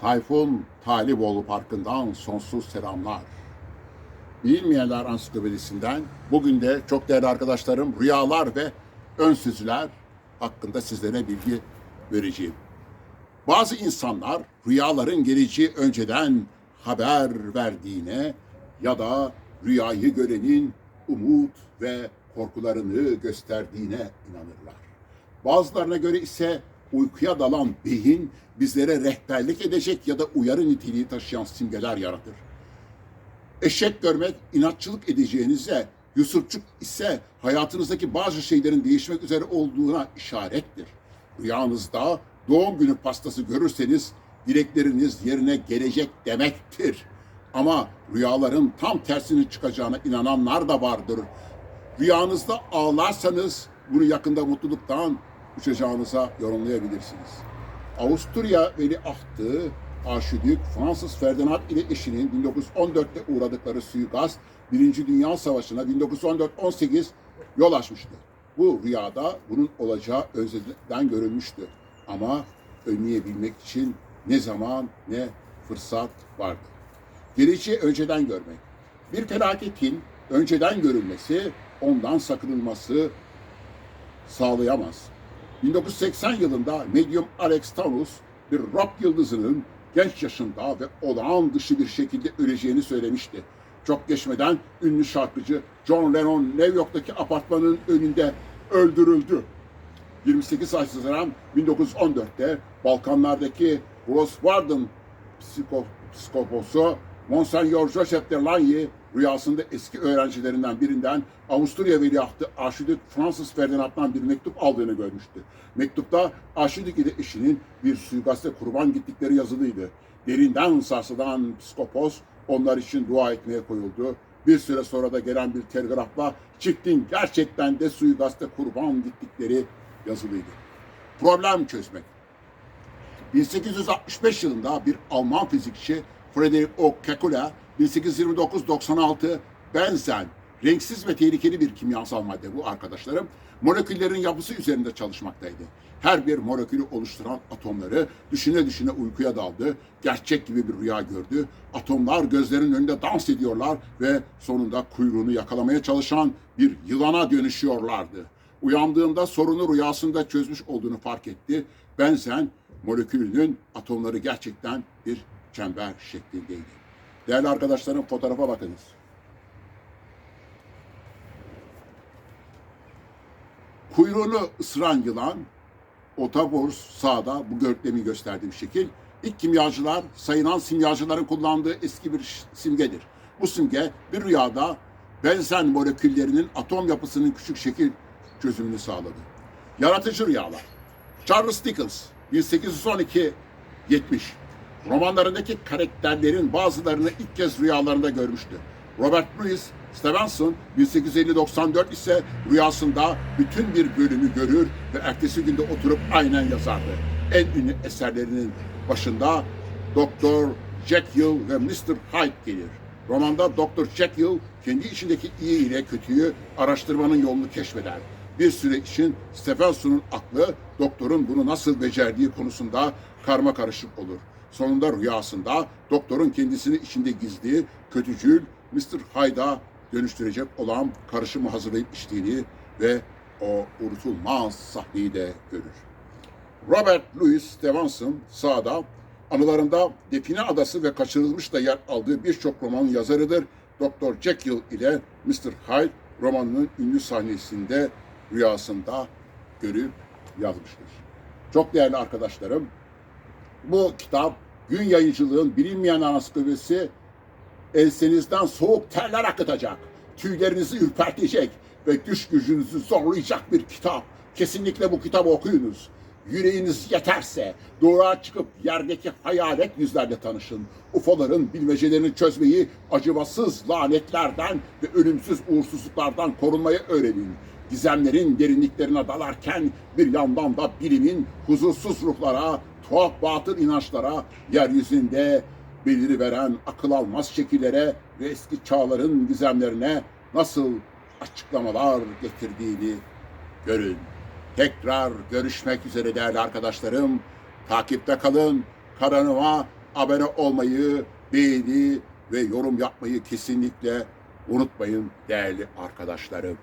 Tayfun Taliboğlu Parkı'ndan sonsuz selamlar. Bilmeyenler ansiklopedisinden bugün de çok değerli arkadaşlarım rüyalar ve ön sözler hakkında sizlere bilgi vereceğim. Bazı insanlar rüyaların geleceği önceden haber verdiğine ya da rüyayı görenin umut ve korkularını gösterdiğine inanırlar. Bazılarına göre ise uykuya dalan beyin bizlere rehberlik edecek ya da uyarı niteliği taşıyan simgeler yaratır. Eşek görmek inatçılık edeceğinize, Yusufçuk ise hayatınızdaki bazı şeylerin değişmek üzere olduğuna işarettir. Rüyanızda doğum günü pastası görürseniz dilekleriniz yerine gelecek demektir. Ama rüyaların tam tersinin çıkacağına inananlar da vardır. Rüyanızda ağlarsanız bunu yakında mutluluktan uçacağınıza yorumlayabilirsiniz. Avusturya veliahtı Arşidük Fransız Ferdinand ile eşinin 1914'te uğradıkları suikast Birinci Dünya Savaşı'na 1914-18 yol açmıştı. Bu rüyada bunun olacağı önceden görülmüştü. Ama önleyebilmek için ne zaman ne fırsat vardı. Geleceği önceden görmek. Bir felaketin önceden görülmesi, ondan sakınılması sağlayamaz. 1980 yılında medyum Alex Tanus bir rock yıldızının genç yaşında ve olağan dışı bir şekilde öleceğini söylemişti. Çok geçmeden ünlü şarkıcı John Lennon New York'taki apartmanın önünde öldürüldü. 28 Haziran 1914'te Balkanlardaki Grosswarden psiko, psikoposu Monsignor Joseph de Lagny rüyasında eski öğrencilerinden birinden Avusturya veliahtı Arşidük Fransız Ferdinand'dan bir mektup aldığını görmüştü. Mektupta Arşidük ile eşinin bir suikaste kurban gittikleri yazılıydı. Derinden sarsılan psikopos onlar için dua etmeye koyuldu. Bir süre sonra da gelen bir telgrafla çiftin gerçekten de suikaste kurban gittikleri yazılıydı. Problem çözmek. 1865 yılında bir Alman fizikçi Friedrich O. Kekula 1829-96 benzen renksiz ve tehlikeli bir kimyasal madde bu arkadaşlarım moleküllerin yapısı üzerinde çalışmaktaydı. Her bir molekülü oluşturan atomları düşüne düşüne uykuya daldı. Gerçek gibi bir rüya gördü. Atomlar gözlerinin önünde dans ediyorlar ve sonunda kuyruğunu yakalamaya çalışan bir yılana dönüşüyorlardı. Uyandığında sorunu rüyasında çözmüş olduğunu fark etti. Benzen molekülünün atomları gerçekten bir çember şeklindeydi. Değerli arkadaşlarım fotoğrafa bakınız. Kuyruğunu ısıran yılan, otoburs sağda bu görkemi gösterdiğim şekil. İlk kimyacılar sayılan simyacıların kullandığı eski bir simgedir. Bu simge bir rüyada benzen moleküllerinin atom yapısının küçük şekil çözümünü sağladı. Yaratıcı rüyalar. Charles Dickens 1812 70 romanlarındaki karakterlerin bazılarını ilk kez rüyalarında görmüştü. Robert Louis Stevenson 1850-94 ise rüyasında bütün bir bölümü görür ve ertesi günde oturup aynen yazardı. En ünlü eserlerinin başında Doktor Jekyll ve Mr. Hyde gelir. Romanda Doktor Jekyll kendi içindeki iyi ile kötüyü araştırmanın yolunu keşfeder. Bir süre için Stevenson'un aklı doktorun bunu nasıl becerdiği konusunda karma karışık olur. Sonunda rüyasında doktorun kendisini içinde gizli, kötücül Mr. Hyde'a dönüştürecek olan karışımı hazırlayıp içtiğini ve o unutulmaz sahneyi de görür. Robert Louis Stevenson sağda anılarında Define Adası ve Kaçırılmış da yer aldığı birçok romanın yazarıdır. Dr. Jekyll ile Mr. Hyde romanının ünlü sahnesinde rüyasında görüp yazmıştır. Çok değerli arkadaşlarım, bu kitap gün yayıncılığın bilinmeyen ansiklopedisi ensenizden soğuk terler akıtacak, tüylerinizi ürpertecek ve güç gücünüzü zorlayacak bir kitap. Kesinlikle bu kitabı okuyunuz. Yüreğiniz yeterse doğruğa çıkıp yerdeki hayalet yüzlerle tanışın. UFO'ların bilmecelerini çözmeyi acımasız lanetlerden ve ölümsüz uğursuzluklardan korunmayı öğrenin. Gizemlerin derinliklerine dalarken bir yandan da bilimin huzursuz ruhlara, tuhaf batıl inançlara, yeryüzünde beliri veren akıl almaz şekillere ve eski çağların gizemlerine nasıl açıklamalar getirdiğini görün. Tekrar görüşmek üzere değerli arkadaşlarım. Takipte kalın. Karanıma abone olmayı, beğeni ve yorum yapmayı kesinlikle unutmayın değerli arkadaşlarım.